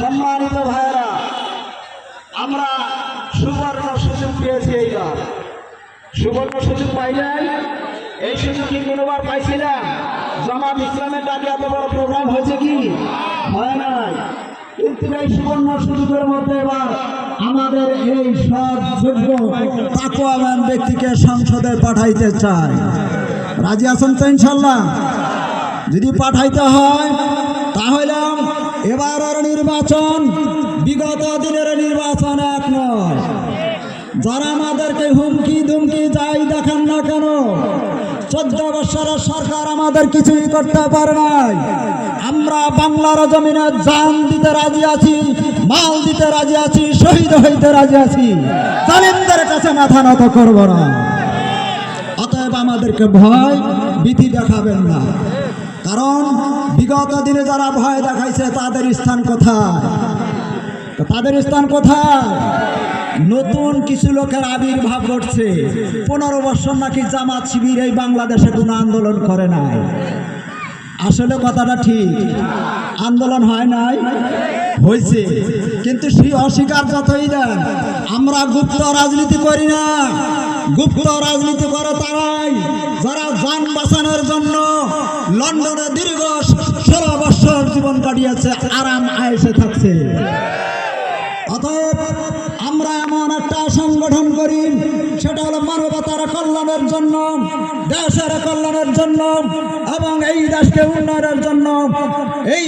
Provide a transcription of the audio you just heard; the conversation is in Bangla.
সম্মানিত ভাইরা আমরা সুবর্ণ সুযোগ পেয়েছি এইবার। সুবর্ণ সুযোগ পাই নাই এই সুযোগ কি কোনোবার পাইছিলাম জামাত ইসলামের ডাকে এত বড় প্রোগ্রাম হয়েছে কি? হয় নাই। কিন্তু এই সুবর্ণ সুযোগের মধ্যে এবার আমাদের এই সব যোগ্য তাকুয়াবান ব্যক্তিকে সংসদে পাঠাইতে চায় রাজি আছেন তো ইনশাল্লাহ যদি পাঠাইতে হয়, তাহলে বিগত দিনের নির্বাচন এক নয়। যারা আমাদেরকে হুমকি ধুমকি যাই দেখান না কেন, চোদ্দ বছরের সরকার আমাদের কিছুই করতে পারে নাই। আমরা বাংলার জমিনে জান দিতে রাজি আছি, মাল দিতে রাজি আছি, শহীদ হইতে রাজি আছি। জালিমদের কাছে মাথা নত করব না। অতএব আমাদেরকে ভয়, ভীতি দেখাবেন না। কারণ বিগত দিনে যারা ভয় দেখাইছে, তাদের স্থান কোথায়? তাদের স্থান কোথায়? নতুন কিছু লোকের আবির্ভাব ঘটছে। পনেরো বছর নাকি জামাত শিবির এই বাংলাদেশে কোনো আন্দোলন করে নাই। আসলে কথাটা ঠিক। আন্দোলন হয় নাই? হয়েছে। কিন্তু সেই অস্বীকার যতই দেন, আমরা গুপ্ত রাজনীতি করি না। গুপ্ত রাজনীতি করে তারাই। যারা যান বাঁচানোর জন্য লন্ডনে দীর্ঘ ষোলো বছর জীবন কাটিয়েছে, আরাম আয়েসে থাকছে। অতএব আমরা এমন একটা সংগঠন করি, সেটা হলো মানবতার কল্যাণের জন্য, দেশের কল্যাণের জন্য এবং এই দেশকে উন্নয়নের জন্য। এই